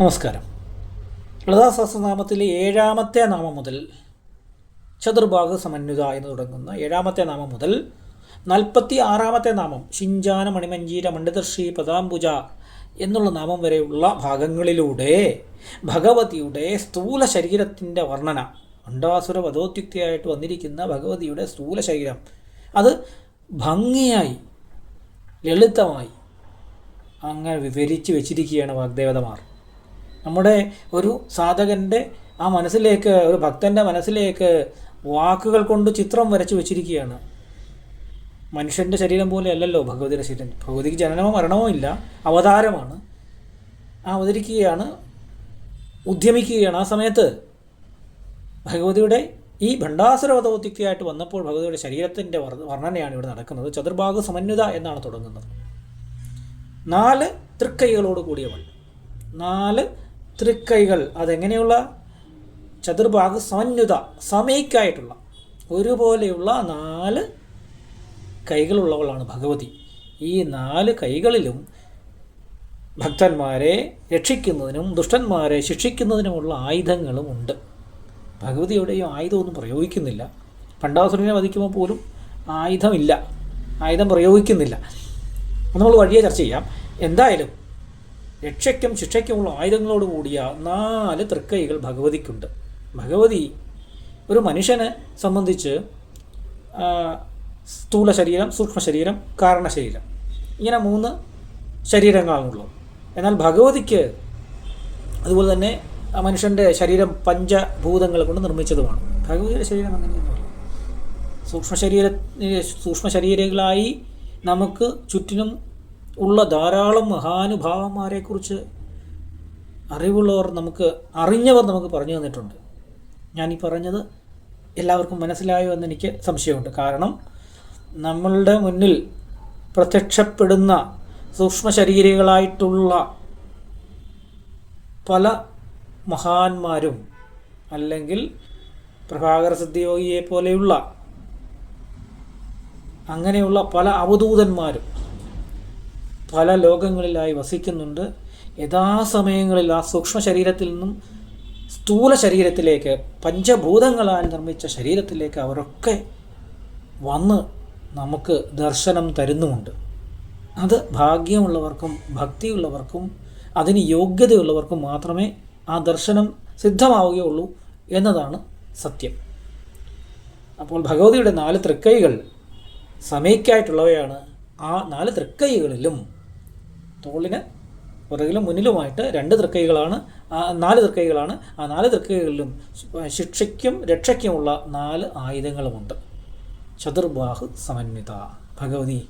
നമസ്കാരം. ലളിതാ സഹസ്രനാമത്തിലെ ഏഴാമത്തെ നാമം മുതൽ ചതുർഭാഗ സമന്വിത എന്ന് തുടങ്ങുന്ന ഏഴാമത്തെ നാമം മുതൽ നാൽപ്പത്തി ആറാമത്തെ നാമം ശിഞ്ചാന മണിമഞ്ജീര മണ്ഡിതർഷി പദാംബുജ എന്നുള്ള നാമം വരെയുള്ള ഭാഗങ്ങളിലൂടെ ഭഗവതിയുടെ സ്ഥൂല ശരീരത്തിന്റെ വർണന അണ്ടാസുര വധോത്യുക്തിയായിട്ട് വന്നിരിക്കുന്ന ഭഗവതിയുടെ സ്ഥൂല ശരീരം അത് ഭംഗിയായി ലളിതമായി അങ്ങനെ വിവരിച്ച് വെച്ചിരിക്കുകയാണ് വാഗ്ദേവതമാർ. നമ്മുടെ ഒരു സാധകന്റെ ആ മനസ്സിലേക്ക് ഒരു ഭക്തന്റെ മനസ്സിലേക്ക് വാക്കുകൾ കൊണ്ട് ചിത്രം വരച്ചു വെച്ചിരിക്കുകയാണ്. മനുഷ്യന്റെ ശരീരം പോലെ അല്ലല്ലോ ഭഗവതിയുടെ ശരീരം. ഭഗവതിക്ക് ജനനമോ മരണമോ ഇല്ല. അവതാരമാണ്. ആ അവതരിക്കുകയാണ് ഉദ്യമിക്കുകയാണ് ആ സമയത്ത്. ഭഗവതിയുടെ ഈ ഭണ്ഡാസുരവതോത്തിക്തിയായിട്ട് വന്നപ്പോൾ ഭഗവതിയുടെ ശരീരത്തിന്റെ വർണനയാണ് ഇവിടെ നടക്കുന്നത്. ചതുർഭാഗ സമന്വിത എന്നാണ് തുടങ്ങുന്നത്. നാല് തൃക്കൈകളോട് കൂടിയവൾ നാല് തൃക്കൈകൾ അതെങ്ങനെയുള്ള? ചതുർഭാഗ സമന്യുത സമയ്ക്കായിട്ടുള്ള ഒരുപോലെയുള്ള നാല് കൈകളുള്ളവളാണ് ഭഗവതി. ഈ നാല് കൈകളിലും ഭക്തന്മാരെ രക്ഷിക്കുന്നതിനും ദുഷ്ടന്മാരെ ശിക്ഷിക്കുന്നതിനുമുള്ള ആയുധങ്ങളും ഉണ്ട്. ഭഗവതി എവിടെയും ആയുധമൊന്നും പ്രയോഗിക്കുന്നില്ല. പണ്ടാസുരനെ വധിക്കുമ്പോൾ പോലും ആയുധമില്ല. ആയുധം പ്രയോഗിക്കുന്നില്ല. നമ്മൾ വഴിയെ ചർച്ച ചെയ്യാം. എന്തായാലും രക്ഷയ്ക്കും ശിക്ഷയ്ക്കുമുള്ള ആയുധങ്ങളോട് കൂടിയ നാല് തൃക്കൈകൾ ഭഗവതിക്കുണ്ട്. ഭഗവതി ഒരു മനുഷ്യനെ സംബന്ധിച്ച് സ്ഥൂല ശരീരം സൂക്ഷ്മ ശരീരം കാരണ ശരീരം. ഇങ്ങനെ മൂന്ന് ശരീരങ്ങളാണുള്ളൂ എന്നാൽ ഭഗവതിക്ക് അതുപോലെ തന്നെ ആ മനുഷ്യന്റെ ശരീരം പഞ്ചഭൂതങ്ങൾ കൊണ്ട് നിർമ്മിച്ചതുമാണ്. ഭഗവതിയുടെ ശരീരം അങ്ങനെയൊന്നുമല്ല സൂക്ഷ്മ ശരീര സൂക്ഷ്മ ശരീരങ്ങളായി നമുക്ക് ചുറ്റിനും ഉള്ള ധാരാളം മഹാനുഭാവന്മാരെക്കുറിച്ച് അറിവുള്ളവർ നമുക്ക് അറിഞ്ഞവർ നമുക്ക് പറഞ്ഞു തന്നിട്ടുണ്ട്. ഞാൻ ഈ പറഞ്ഞത് എല്ലാവർക്കും മനസ്സിലായോ എന്ന് എനിക്ക് സംശയമുണ്ട്. കാരണം നമ്മളുടെ മുന്നിൽ പ്രത്യക്ഷപ്പെടുന്ന സൂക്ഷ്മ ശരീരികളായിട്ടുള്ള പല മഹാന്മാരും അല്ലെങ്കിൽ പ്രഭാകര സിദ്ധിയോഗിയെ പോലെയുള്ള അങ്ങനെയുള്ള പല അവധൂതന്മാരും പല ലോകങ്ങളിലായി വസിക്കുന്നുണ്ട്. യഥാസമയങ്ങളിൽ ആ സൂക്ഷ്മ ശരീരത്തിൽ നിന്നും സ്ഥൂല ശരീരത്തിലേക്ക് പഞ്ചഭൂതങ്ങളാൽ നിർമ്മിച്ച ശരീരത്തിലേക്ക് അവരൊക്കെ വന്ന് നമുക്ക് ദർശനം തരുന്നുമുണ്ട്. അത് ഭാഗ്യമുള്ളവർക്കും ഭക്തിയുള്ളവർക്കും അതിന് യോഗ്യതയുള്ളവർക്കും മാത്രമേ ആ ദർശനം സിദ്ധമാവുകയുള്ളൂ എന്നതാണ് സത്യം. അപ്പോൾ ഭഗവതിയുടെ നാല് തൃക്കൈകൾ സമയ്ക്കായിട്ടുള്ളവയാണ് ആ നാല് തൃക്കൈകളിലും തോളിന് പുറകിലും മുന്നിലുമായിട്ട് രണ്ട് തൃക്കൈകളാണ് നാല് തൃക്കൈകളാണ്. ആ നാല് തൃക്കൈകളിലും ശിക്ഷയ്ക്കും രക്ഷയ്ക്കുമുള്ള നാല് ആയുധങ്ങളുമുണ്ട്. ചതുർബാഹു സമന്വിത. ഭഗവതി